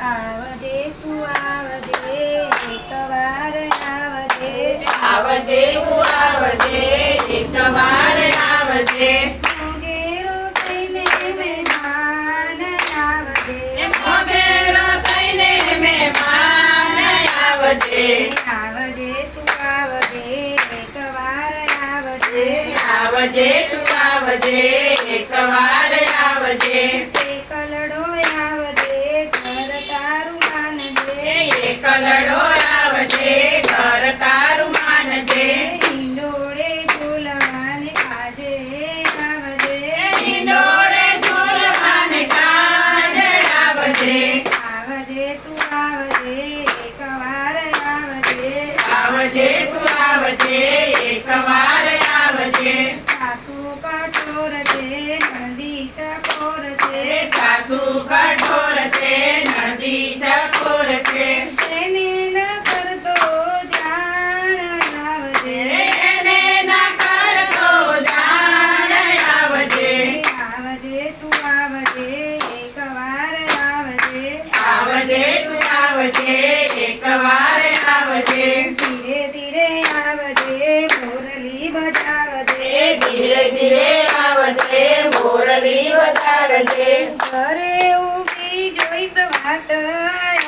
આવજે તું આવજે એકવાર આવજે. આવજે તું આવજે એકવાર આવજે. મોંઘેરો થઈને મહેમાન આવજે. મોગેરો થઈને મહેમાન આવજે. આવજે તું આવજે એકવાર આવજે. આવજે તું આવજે. એકલડો આવજે ઘર તારું માનજે. હિંડોળે ઝૂલવાને આજે આવજે હિંડોળે ઝૂલવાને કાજે આવજે આવજે તું આવજે એકવાર આવજે આવજે આવજે એકવાર આવજે આવજે તું આવજે એકવાર આવજે ધીરે ધીરે આવજે મોરલી બજાવજે ધીરે ધીરે આવજે મોરલી વધારજે ઘરે ઊભી જોઈશ વાટ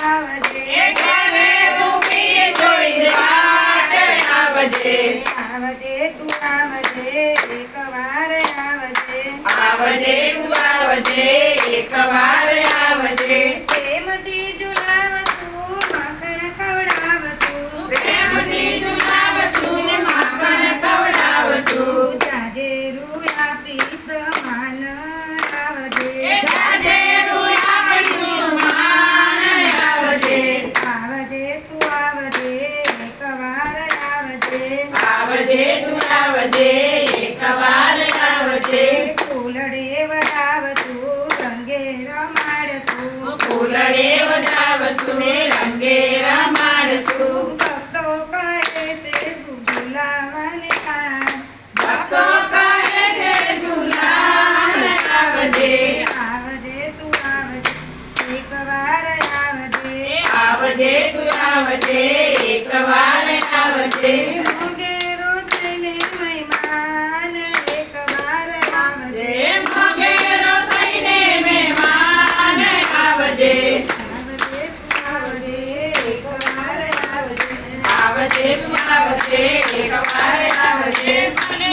આવજે ઘરે ઊભી જોઈશ વાટ આવજે આવજે તું આવજે એકવાર આવજે આવજે તું આવજે આવજે તું આવજે એકવાર આવજે. ફૂલડે વધાવશું રંગે રમાડશું ફૂલડે વધાવશું ને રંગે રમાડશું ભક્તો કરે છે ઝુલાવાને આજ ભક્તો કરે છે ઝુલાન આવજે આવજે તું આવજે એકવાર આવજે. આવજે તું આવજે. आवजे मावजे एकवारे आवजे मने